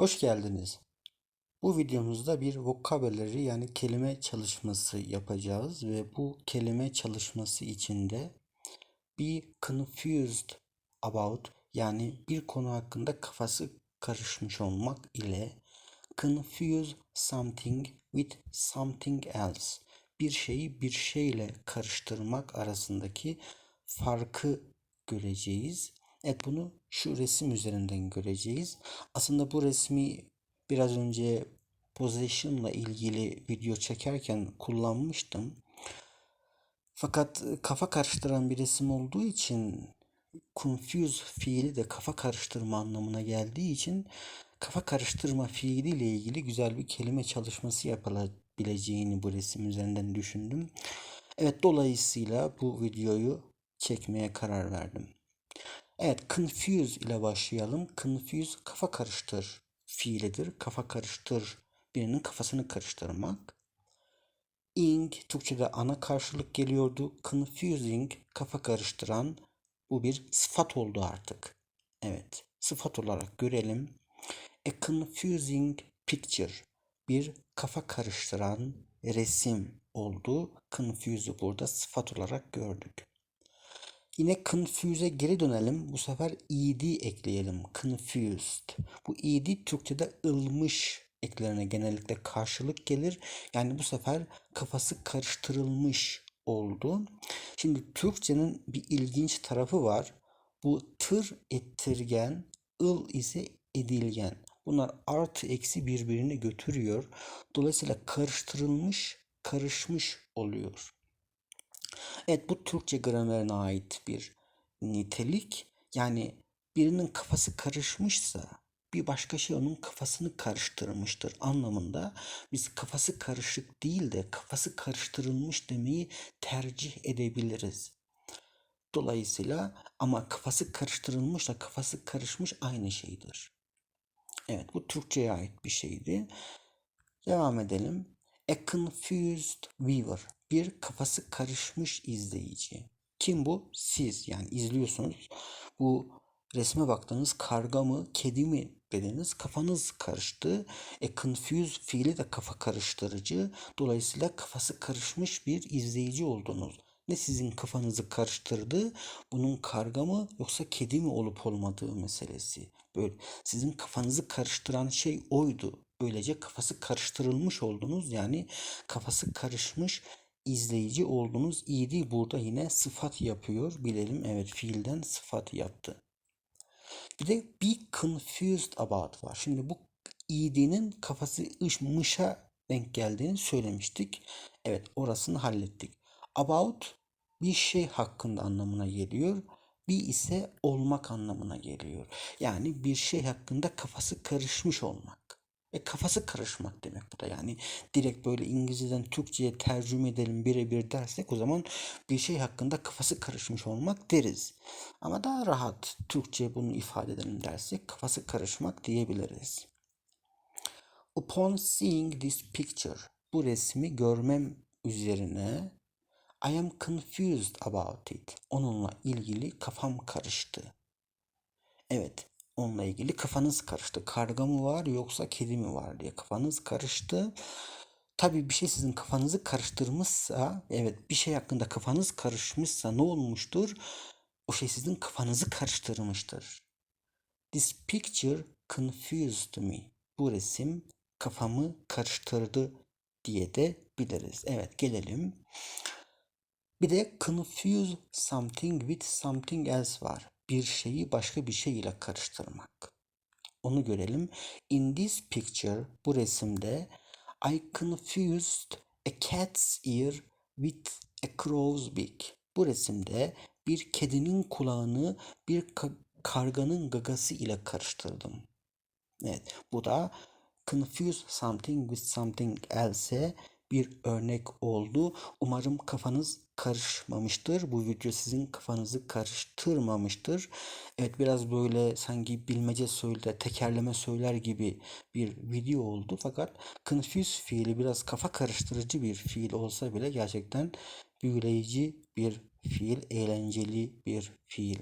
Hoş geldiniz. Bu videomuzda bir vocabulary yani kelime çalışması yapacağız ve bu kelime çalışması içinde be confused about yani bir konu hakkında kafası karışmış olmak ile confuse something with something else bir şeyi bir şeyle karıştırmak arasındaki farkı göreceğiz. Evet bunu şu resim üzerinden göreceğiz. Aslında bu resmi biraz önce possession'la ilgili video çekerken kullanmıştım. Fakat kafa karıştıran bir resim olduğu için confuse fiili de kafa karıştırma anlamına geldiği için kafa karıştırma fiiliyle ilgili güzel bir kelime çalışması yapılabileceğini bu resim üzerinden düşündüm. Evet dolayısıyla bu videoyu çekmeye karar verdim. Evet, confuse ile başlayalım. Confuse kafa karıştır fiilidir. Kafa karıştır birinin kafasını karıştırmak. Ing Türkçe'de ana karşılık geliyordu. Confusing kafa karıştıran bu bir sıfat oldu artık. Evet, sıfat olarak görelim. A confusing picture bir kafa karıştıran resim oldu. Confuse'u burada sıfat olarak gördük. Yine confuse'e geri dönelim. Bu sefer ed ekleyelim. Confused. Bu ed Türkçe'de ılmış eklerine genellikle karşılık gelir. Yani bu sefer kafası karıştırılmış oldu. Şimdi Türkçenin bir ilginç tarafı var. Bu tır ettirgen, ıl ise edilgen. Bunlar artı eksi birbirini götürüyor. Dolayısıyla karıştırılmış, karışmış oluyor. Evet bu Türkçe gramerine ait bir nitelik. Yani birinin kafası karışmışsa bir başka şey onun kafasını karıştırmıştır anlamında biz kafası karışık değil de kafası karıştırılmış demeyi tercih edebiliriz. Dolayısıyla ama kafası karıştırılmışla kafası karışmış aynı şeydir. Evet bu Türkçe'ye ait bir şeydi. Devam edelim. A confused viewer bir kafası karışmış izleyici. Kim bu? Siz yani izliyorsunuz. Bu resme baktığınız karga mı, kedi mi dediniz. Kafanız karıştı. E confuse fiili de kafa karıştırıcı. Dolayısıyla kafası karışmış bir izleyici oldunuz. Ne sizin kafanızı karıştırdı, bunun karga mı yoksa kedi mi olup olmadığı meselesi. Böyle sizin kafanızı karıştıran şey oydu. Böylece kafası karıştırılmış oldunuz. Yani kafası karışmış izleyici oldunuz. İyiydi burada yine sıfat yapıyor. Bilelim evet fiilden sıfat yaptı. Bir de be confused about var. Şimdi bu id'nin kafası ış mışa denk geldiğini söylemiştik. Evet orasını hallettik. About bir şey hakkında anlamına geliyor. Be ise olmak anlamına geliyor. Yani bir şey hakkında kafası karışmış olmak. E kafası karışmak demek bu da yani direkt böyle İngilizceden Türkçe'ye tercüme edelim birebir dersek o zaman bir şey hakkında kafası karışmış olmak deriz. Ama daha rahat Türkçe bunu ifade edelim dersek kafası karışmak diyebiliriz. Upon seeing this picture bu resmi görmem üzerine I am confused about it. Onunla ilgili kafam karıştı. Evet, onunla ilgili kafanız karıştı. Karga mı var yoksa kedi mi var diye kafanız karıştı. Tabii bir şey sizin kafanızı karıştırmışsa, evet bir şey hakkında kafanız karışmışsa ne olmuştur? O şey sizin kafanızı karıştırmıştır. This picture confused me. Bu resim kafamı karıştırdı diye de biliriz. Evet gelelim. Bir de confuse something with something else var bir şeyi başka bir şey ile karıştırmak. Onu görelim. In this picture, bu resimde I confused a cat's ear with a crow's beak. Bu resimde bir kedinin kulağını bir ka- karganın gagası ile karıştırdım. Evet, bu da confuse something with something else bir örnek oldu. Umarım kafanız karışmamıştır. Bu video sizin kafanızı karıştırmamıştır. Evet biraz böyle sanki bilmece söyler, tekerleme söyler gibi bir video oldu. Fakat confuse fiili biraz kafa karıştırıcı bir fiil olsa bile gerçekten büyüleyici bir fiil, eğlenceli bir fiil.